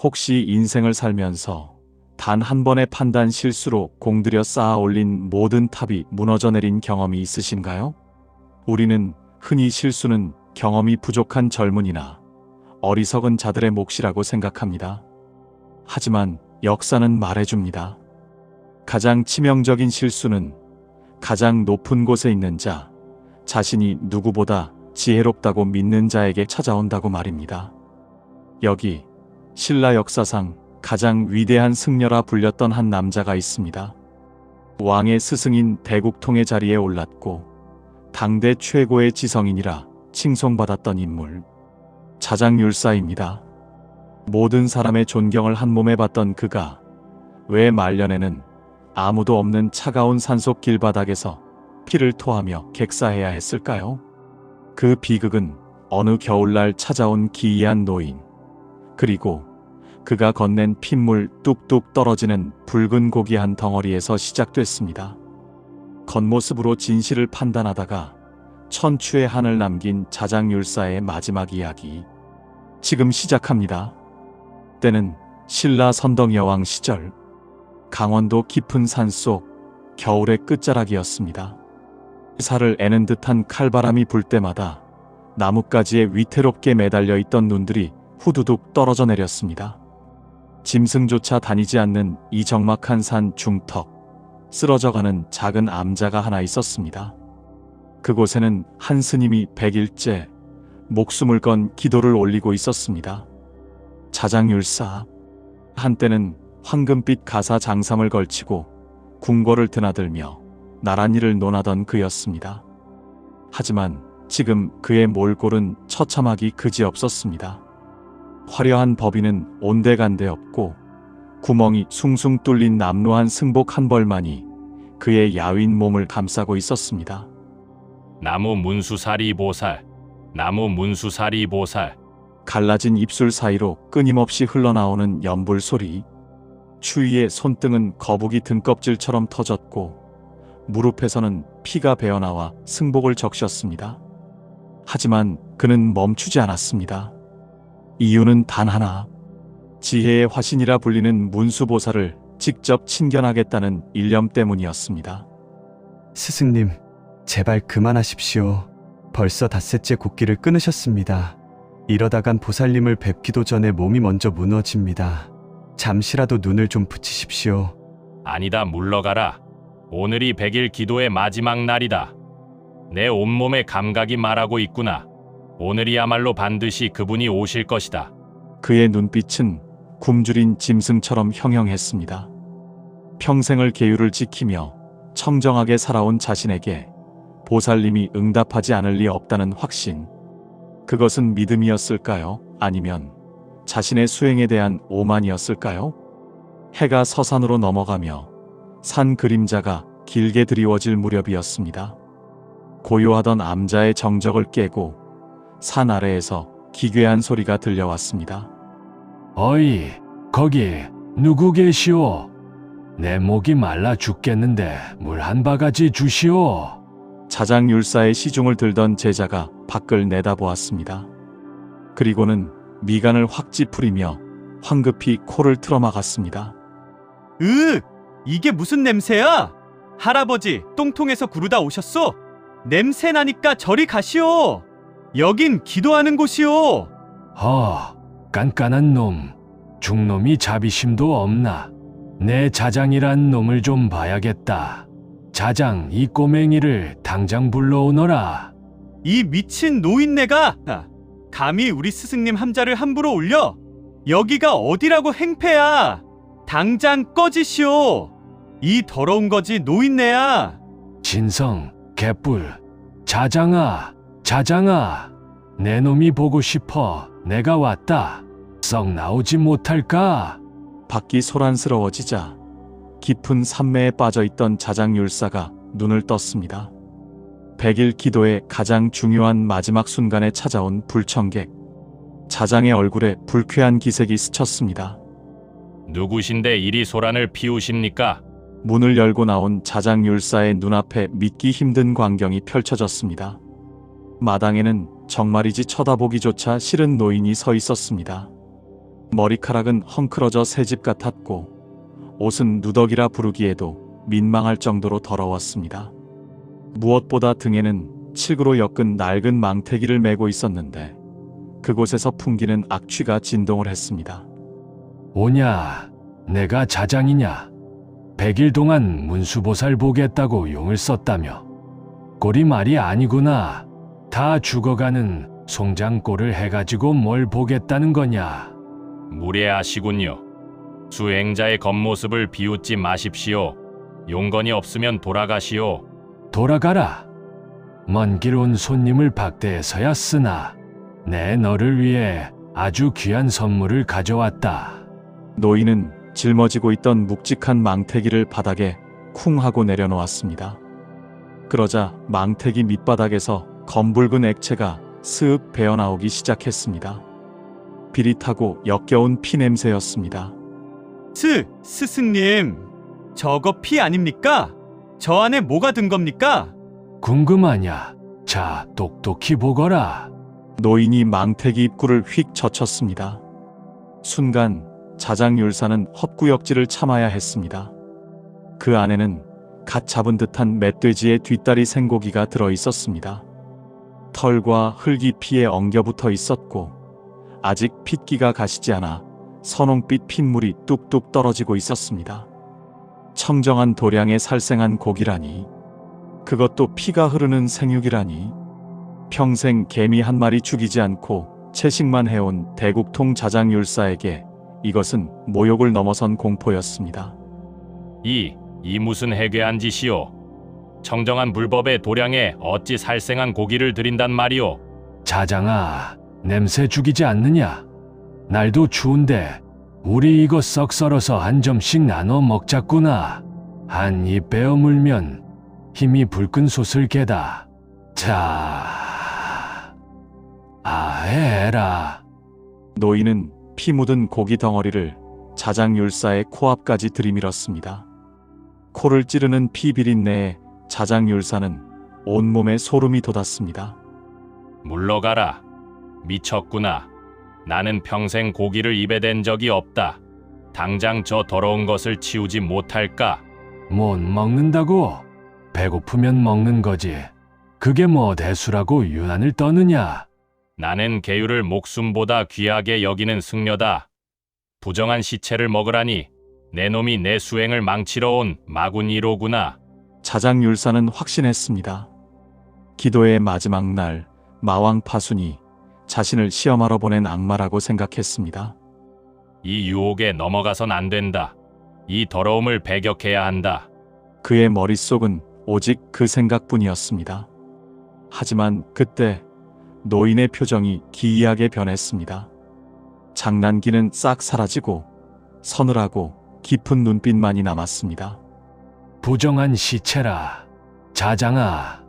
혹시 인생을 살면서 단 한 번의 판단 실수로 공들여 쌓아 올린 모든 탑이 무너져 내린 경험이 있으신가요? 우리는 흔히 실수는 경험이 부족한 젊은이나 어리석은 자들의 몫이라고 생각합니다. 하지만 역사는 말해줍니다. 가장 치명적인 실수는 가장 높은 곳에 있는 자, 자신이 누구보다 지혜롭다고 믿는 자에게 찾아온다고 말입니다. 여기 신라 역사상 가장 위대한 승려라 불렸던 한 남자가 있습니다. 왕의 스승인 대국통의 자리에 올랐고 당대 최고의 지성인이라 칭송받았던 인물 자장율사입니다. 모든 사람의 존경을 한 몸에 받던 그가 왜 말년에는 아무도 없는 차가운 산속 길바닥에서 피를 토하며 객사해야 했을까요? 그 비극은 어느 겨울날 찾아온 기이한 노인, 그리고 그가 건넨 핏물 뚝뚝 떨어지는 붉은 고기 한 덩어리에서 시작됐습니다. 겉모습으로 진실을 판단하다가 천추의 한을 남긴 자장율사의 마지막 이야기. 지금 시작합니다. 때는 신라 선덕여왕 시절 강원도 깊은 산속 겨울의 끝자락이었습니다. 살을 애는 듯한 칼바람이 불 때마다 나뭇가지에 위태롭게 매달려 있던 눈들이 후두둑 떨어져 내렸습니다. 짐승조차 다니지 않는 이 적막한 산 중턱, 쓰러져가는 작은 암자가 하나 있었습니다. 그곳에는 한 스님이 백일째 목숨을 건 기도를 올리고 있었습니다. 자장율사. 한때는 황금빛 가사 장삼을 걸치고 궁궐을 드나들며 나란히를 논하던 그였습니다. 하지만 지금 그의 몰골은 처참하기 그지없었습니다. 화려한 법인은 온데간데 없고 구멍이 숭숭 뚫린 남루한 승복 한 벌만이 그의 야윈 몸을 감싸고 있었습니다. 나무 문수사리 보살, 나무 문수사리 보살, 갈라진 입술 사이로 끊임없이 흘러나오는 연불 소리. 추위에 손등은 거북이 등껍질처럼 터졌고 무릎에서는 피가 배어나와 승복을 적셨습니다. 하지만 그는 멈추지 않았습니다. 이유는 단 하나. 지혜의 화신이라 불리는 문수보살을 직접 친견하겠다는 일념 때문이었습니다. 스승님, 제발 그만하십시오. 벌써 닷새째 곡기를 끊으셨습니다. 이러다간 보살님을 뵙기도 전에 몸이 먼저 무너집니다. 잠시라도 눈을 좀 붙이십시오. 아니다 물러가라. 오늘이 백일 기도의 마지막 날이다. 내 온몸의 감각이 말하고 있구나. 오늘이야말로 반드시 그분이 오실 것이다. 그의 눈빛은 굶주린 짐승처럼 형형했습니다. 평생을 계율을 지키며 청정하게 살아온 자신에게 보살님이 응답하지 않을 리 없다는 확신. 그것은 믿음이었을까요? 아니면 자신의 수행에 대한 오만이었을까요? 해가 서산으로 넘어가며 산 그림자가 길게 드리워질 무렵이었습니다. 고요하던 암자의 정적을 깨고 산 아래에서 기괴한 소리가 들려왔습니다. 어이, 거기 누구 계시오? 내 목이 말라 죽겠는데 물 한 바가지 주시오. 자장율사의 시중을 들던 제자가 밖을 내다보았습니다. 그리고는 미간을 확 찌푸리며 황급히 코를 틀어막았습니다. 으! 이게 무슨 냄새야? 할아버지, 똥통에서 구르다 오셨소? 냄새 나니까 저리 가시오. 여긴 기도하는 곳이오. 허, 깐깐한 놈. 중놈이 자비심도 없나. 내 자장이란 놈을 좀 봐야겠다. 자장 이 꼬맹이를 당장 불러오너라. 이 미친 노인네가 아, 감히 우리 스승님 함자를 함부로 올려? 여기가 어디라고 행패야? 당장 꺼지시오. 이 더러운 거지 노인네야. 진성, 개뿔, 자장아, 자장아, 내 놈이 보고 싶어. 내가 왔다. 썩 나오지 못할까? 밖이 소란스러워지자 깊은 산매에 빠져 있던 자장율사가 눈을 떴습니다. 백일 기도의 가장 중요한 마지막 순간에 찾아온 불청객. 자장의 얼굴에 불쾌한 기색이 스쳤습니다. 누구신데 이리 소란을 피우십니까? 문을 열고 나온 자장율사의 눈앞에 믿기 힘든 광경이 펼쳐졌습니다. 마당에는 정말이지 쳐다보기조차 싫은 노인이 서 있었습니다. 머리카락은 헝클어져 새집 같았고 옷은 누더기라 부르기에도 민망할 정도로 더러웠습니다. 무엇보다 등에는 칠구로 엮은 낡은 망태기를 메고 있었는데 그곳에서 풍기는 악취가 진동을 했습니다. 오냐, 내가 자장이냐. 백일 동안 문수보살 보겠다고 용을 썼다며. 꼴이 말이 아니구나. 다 죽어가는 송장꼴을 해가지고 뭘 보겠다는 거냐. 무례하시군요. 수행자의 겉모습을 비웃지 마십시오. 용건이 없으면 돌아가시오. 돌아가라. 먼 길 온 손님을 박대해서야 쓰나. 내 너를 위해 아주 귀한 선물을 가져왔다. 노인은 짊어지고 있던 묵직한 망태기를 바닥에 쿵 하고 내려놓았습니다. 그러자 망태기 밑바닥에서 검붉은 액체가 스윽 배어나오기 시작했습니다. 비릿하고 역겨운 피 냄새였습니다. 스, 스승님. 저거 피 아닙니까? 저 안에 뭐가 든 겁니까? 궁금하냐? 자, 똑똑히 보거라. 노인이 망태기 입구를 휙 젖혔습니다. 순간 자장율사는 헛구역질을 참아야 했습니다. 그 안에는 갓 잡은 듯한 멧돼지의 뒷다리 생고기가 들어 있었습니다. 털과 흙이 피에 엉겨붙어 있었고 아직 핏기가 가시지 않아 선홍빛 핏물이 뚝뚝 떨어지고 있었습니다. 청정한 도량의 살생한 고기라니 그것도 피가 흐르는 생육이라니 평생 개미 한 마리 죽이지 않고 채식만 해온 대국통 자장율사에게 이것은 모욕을 넘어선 공포였습니다. 이, 이 무슨 해괴한 짓이오. 청정한 불법의 도량에 어찌 살생한 고기를 드린단 말이오. 자장아, 냄새 죽이지 않느냐? 날도 추운데 우리 이거 썩 썰어서 한 점씩 나눠 먹자꾸나. 한입 베어 물면 힘이 불끈 솟을 게다. 자, 아해라. 노인은 피 묻은 고기 덩어리를 자장율사의 코앞까지 들이밀었습니다. 코를 찌르는 피 비린내에 자장율사는 온몸에 소름이 돋았습니다. 물러가라. 미쳤구나. 나는 평생 고기를 입에 댄 적이 없다. 당장 저 더러운 것을 치우지 못할까? 못 먹는다고? 배고프면 먹는 거지. 그게 뭐 대수라고 유난을 떠느냐? 나는 개유를 목숨보다 귀하게 여기는 승려다. 부정한 시체를 먹으라니 내 놈이 내 수행을 망치러 온 마군 이로구나. 자장율사는 확신했습니다. 기도의 마지막 날 마왕 파순이 자신을 시험하러 보낸 악마라고 생각했습니다. 이 유혹에 넘어가선 안 된다. 이 더러움을 배격해야 한다. 그의 머릿속은 오직 그 생각뿐이었습니다. 하지만 그때 노인의 표정이 기이하게 변했습니다. 장난기는 싹 사라지고 서늘하고 깊은 눈빛만이 남았습니다. 부정한 시체라. 자장아,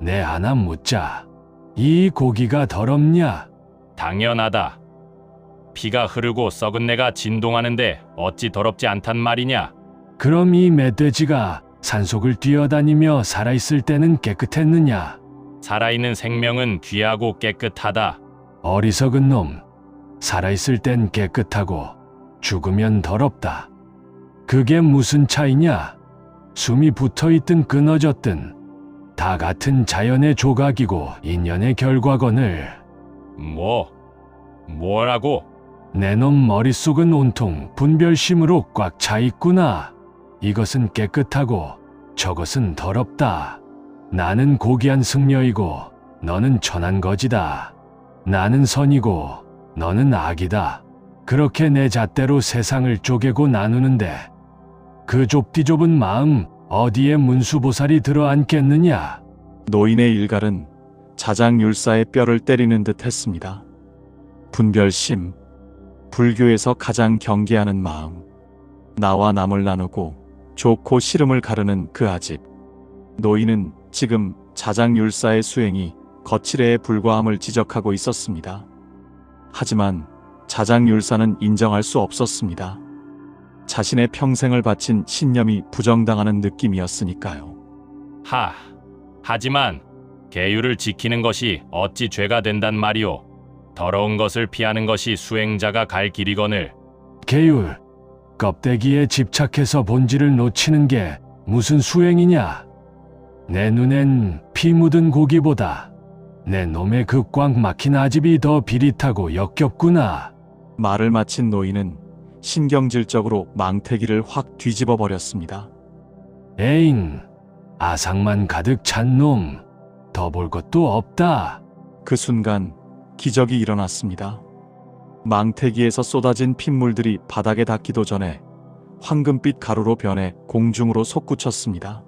내 하나 묻자. 이 고기가 더럽냐? 당연하다. 피가 흐르고 썩은 내가 진동하는데 어찌 더럽지 않단 말이냐? 그럼 이 멧돼지가 산속을 뛰어다니며 살아있을 때는 깨끗했느냐? 살아있는 생명은 귀하고 깨끗하다. 어리석은 놈. 살아있을 땐 깨끗하고 죽으면 더럽다. 그게 무슨 차이냐? 숨이 붙어 있든 끊어졌든 다 같은 자연의 조각이고 인연의 결과건을 뭐? 뭐라고? 내놈 머릿속은 온통 분별심으로 꽉 차 있구나. 이것은 깨끗하고 저것은 더럽다. 나는 고귀한 승려이고 너는 천한 거지다. 나는 선이고 너는 악이다. 그렇게 내 잣대로 세상을 쪼개고 나누는데 그 좁디 좁은 마음 어디에 문수보살이 들어앉겠느냐? 노인의 일갈은 자장율사의 뼈를 때리는 듯 했습니다. 분별심, 불교에서 가장 경계하는 마음, 나와 남을 나누고 좋고 싫음을 가르는 그 아집. 노인은 지금 자장율사의 수행이 거칠애에 불과함을 지적하고 있었습니다. 하지만 자장율사는 인정할 수 없었습니다. 자신의 평생을 바친 신념이 부정당하는 느낌이었으니까요. 하. 하지만 계율을 지키는 것이 어찌 죄가 된단 말이오. 더러운 것을 피하는 것이 수행자가 갈 길이거늘 계율, 껍데기에 집착해서 본질을 놓치는 게 무슨 수행이냐? 내 눈엔 피 묻은 고기보다 내 놈의 그 꽉 막힌 아집이 더 비릿하고 역겹구나. 말을 마친 노인은 신경질적으로 망태기를 확 뒤집어 버렸습니다. 에잉, 아상만 가득 찬 놈. 더 볼 것도 없다. 그 순간 기적이 일어났습니다. 망태기에서 쏟아진 핏물들이 바닥에 닿기도 전에 황금빛 가루로 변해 공중으로 솟구쳤습니다.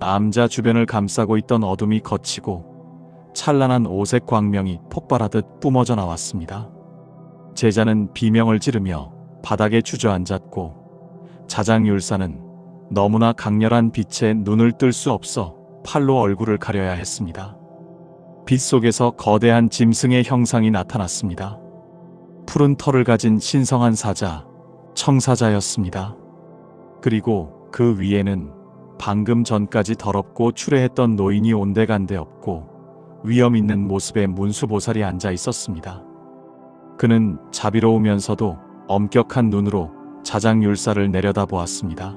암자 주변을 감싸고 있던 어둠이 걷히고 찬란한 오색 광명이 폭발하듯 뿜어져 나왔습니다. 제자는 비명을 지르며 바닥에 주저앉았고 자장율사는 너무나 강렬한 빛에 눈을 뜰 수 없어 팔로 얼굴을 가려야 했습니다. 빛 속에서 거대한 짐승의 형상이 나타났습니다. 푸른 털을 가진 신성한 사자, 청사자였습니다. 그리고 그 위에는 방금 전까지 더럽고 추레했던 노인이 온데간데 없고 위험 있는 모습의 문수보살이 앉아 있었습니다. 그는 자비로우면서도 엄격한 눈으로 자장 율사를 내려다보았습니다.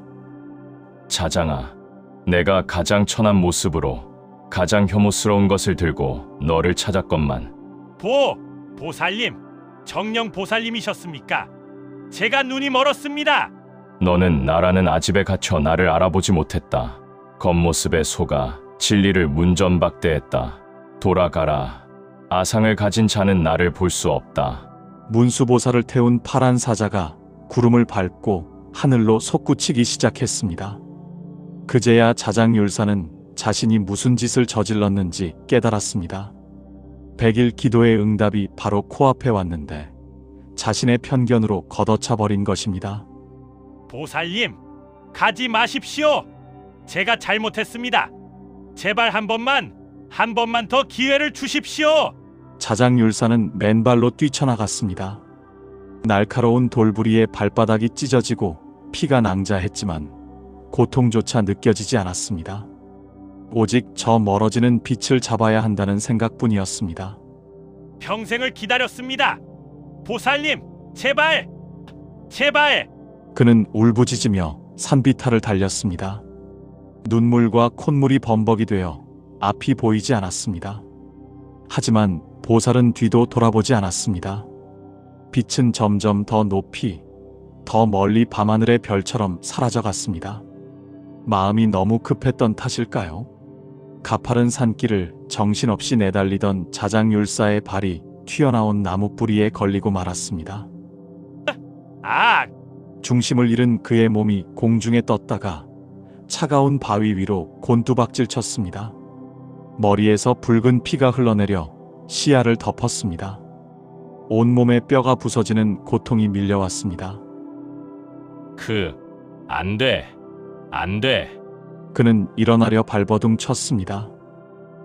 자장아, 내가 가장 천한 모습으로 가장 혐오스러운 것을 들고 너를 찾았건만 보 보살님 정령 보살님이셨습니까? 제가 눈이 멀었습니다. 너는 나라는 아집에 갇혀 나를 알아보지 못했다. 겉모습에 속아 진리를 문전박대했다. 돌아가라. 아상을 가진 자는 나를 볼 수 없다. 문수보살을 태운 파란 사자가 구름을 밟고 하늘로 솟구치기 시작했습니다. 그제야 자장율사는 자신이 무슨 짓을 저질렀는지 깨달았습니다. 백일 기도의 응답이 바로 코앞에 왔는데 자신의 편견으로 걷어차 버린 것입니다. 보살님 가지 마십시오. 제가 잘못했습니다. 제발 한 번만 한 번만 더 기회를 주십시오. 자장율사는 맨발로 뛰쳐나갔습니다. 날카로운 돌부리에 발바닥이 찢어지고 피가 낭자했지만 고통조차 느껴지지 않았습니다. 오직 저 멀어지는 빛을 잡아야 한다는 생각뿐이었습니다. 평생을 기다렸습니다. 보살님 제발 제발 그는 울부짖으며 산비탈을 달렸습니다. 눈물과 콧물이 범벅이 되어 앞이 보이지 않았습니다. 하지만 보살은 뒤도 돌아보지 않았습니다. 빛은 점점 더 높이, 더 멀리 밤하늘의 별처럼 사라져 갔습니다. 마음이 너무 급했던 탓일까요? 가파른 산길을 정신없이 내달리던 자장율사의 발이 튀어나온 나무 뿌리에 걸리고 말았습니다. 아 중심을 잃은 그의 몸이 공중에 떴다가 차가운 바위 위로 곤두박질 쳤습니다. 머리에서 붉은 피가 흘러내려 시야를 덮었습니다. 온몸에 뼈가 부서지는 고통이 밀려왔습니다. 그 안 돼. 안 돼. 그는 일어나려 발버둥 쳤습니다.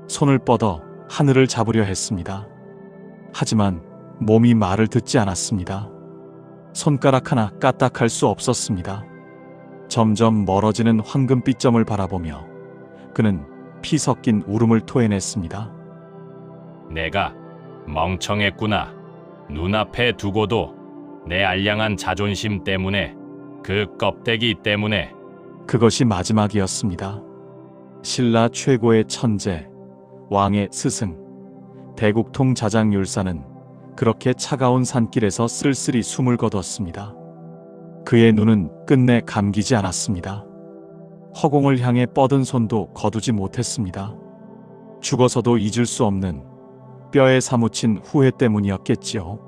손을 뻗어 하늘을 잡으려 했습니다. 하지만 몸이 말을 듣지 않았습니다. 손가락 하나 까딱할 수 없었습니다. 점점 멀어지는 황금빛 점을 바라보며 그는 피 섞인 울음을 토해냈습니다. 내가 멍청했구나. 눈앞에 두고도 내 알량한 자존심 때문에 그 껍데기 때문에 그것이 마지막이었습니다. 신라 최고의 천재, 왕의 스승, 대국통 자장율사는 그렇게 차가운 산길에서 쓸쓸히 숨을 거뒀습니다. 그의 눈은 끝내 감기지 않았습니다. 허공을 향해 뻗은 손도 거두지 못했습니다. 죽어서도 잊을 수 없는 뼈에 사무친 후회 때문이었겠지요.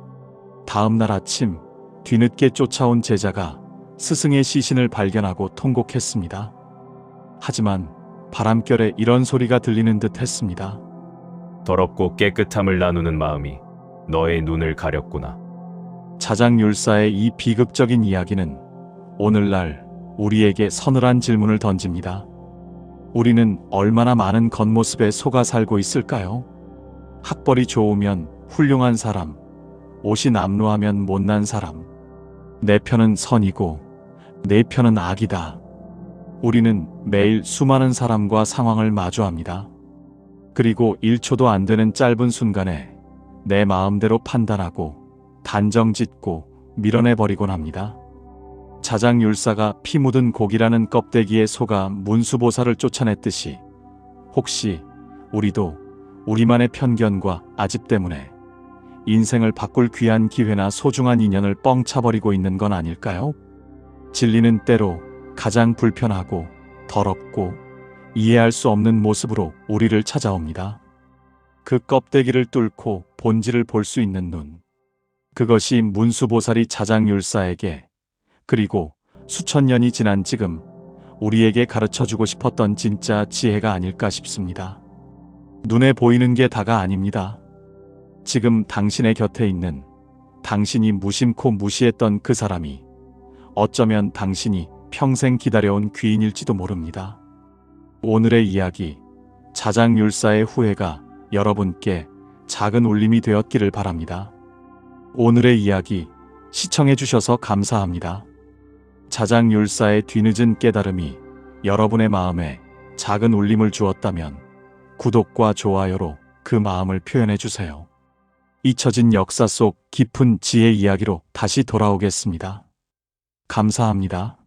다음 날 아침 뒤늦게 쫓아온 제자가 스승의 시신을 발견하고 통곡했습니다. 하지만 바람결에 이런 소리가 들리는 듯 했습니다. 더럽고 깨끗함을 나누는 마음이 너의 눈을 가렸구나. 자장율사의 이 비극적인 이야기는 오늘날 우리에게 서늘한 질문을 던집니다. 우리는 얼마나 많은 겉모습에 속아 살고 있을까요? 학벌이 좋으면 훌륭한 사람, 옷이 남루하면 못난 사람, 내 편은 선이고 내 편은 악이다. 우리는 매일 수많은 사람과 상황을 마주합니다. 그리고 1초도 안 되는 짧은 순간에 내 마음대로 판단하고 단정 짓고 밀어내버리곤 합니다. 자장율사가 피 묻은 고기라는 껍데기에 속아 문수보살을 쫓아냈듯이 혹시 우리도 우리만의 편견과 아집 때문에 인생을 바꿀 귀한 기회나 소중한 인연을 뻥 차버리고 있는 건 아닐까요? 진리는 때로 가장 불편하고 더럽고 이해할 수 없는 모습으로 우리를 찾아옵니다. 그 껍데기를 뚫고 본질을 볼 수 있는 눈. 그것이 문수보살이 자장율사에게 그리고 수천 년이 지난 지금 우리에게 가르쳐 주고 싶었던 진짜 지혜가 아닐까 싶습니다. 눈에 보이는 게 다가 아닙니다. 지금 당신의 곁에 있는 당신이 무심코 무시했던 그 사람이 어쩌면 당신이 평생 기다려온 귀인일지도 모릅니다. 오늘의 이야기, 자장율사의 후회가 여러분께 작은 울림이 되었기를 바랍니다. 오늘의 이야기 시청해주셔서 감사합니다. 자장율사의 뒤늦은 깨달음이 여러분의 마음에 작은 울림을 주었다면 구독과 좋아요로 그 마음을 표현해주세요. 잊혀진 역사 속 깊은 지혜 이야기로 다시 돌아오겠습니다. 감사합니다.